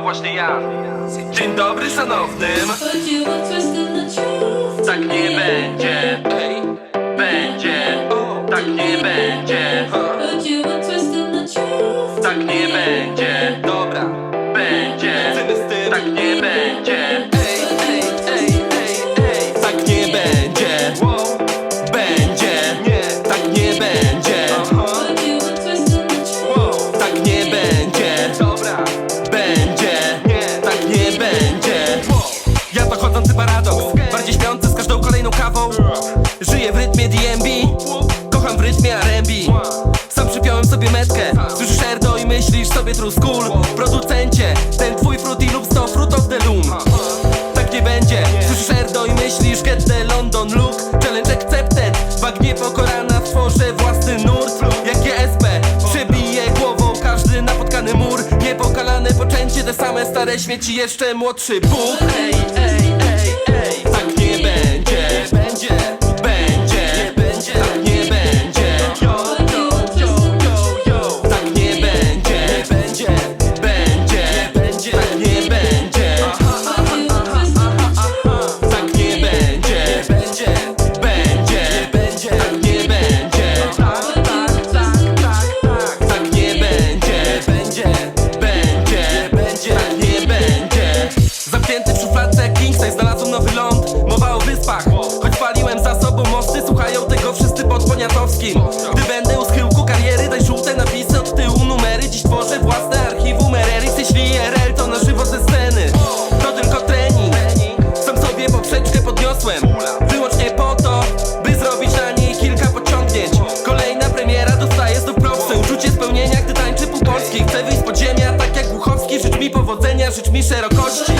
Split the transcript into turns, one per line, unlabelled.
właśnie ja. Dzień dobry szanownym. Tak nie będzie. Ej, będzie. Tak nie będzie. Tak nie Będzie kawą. Żyję w rytmie DMB Kocham w rytmie R&B Sam przypiąłem sobie metkę. Słyszysz Erdo i myślisz sobie true school. Producencie Ten twój fruity lub 100 fruit of the loom. Tak nie będzie. Słyszysz Erdo i myślisz get the London look. Challenge accepted. Bagnie pokorana stworzę własny nurt. Jak SP Przebiję głową każdy napotkany mur. Niepokalane poczęcie Te same stare śmieci Jeszcze młodszy Bóg. Ej, ej, ej, ej Jak Kingston Znalazłem nowy ląd Mowa o wyspach. Choć paliłem za sobą mosty Słuchają tego wszyscy pod Poniatowskim. Gdy będę u schyłku kariery Daj żółte napisy od tyłu numery. Dziś tworzę własne archiwum RRX Jeśli IRL to na żywo ze sceny. To tylko trening. Sam sobie poprzeczkę podniosłem. Wyłącznie po to, by zrobić na niej kilka podciągnięć Kolejna premiera dostaje znów propsy. Uczucie spełnienia, gdy tańczy pół Polski. Chcę wyjść z podziemia, tak jak Głuchowski. Życz mi powodzenia, życz mi szerokości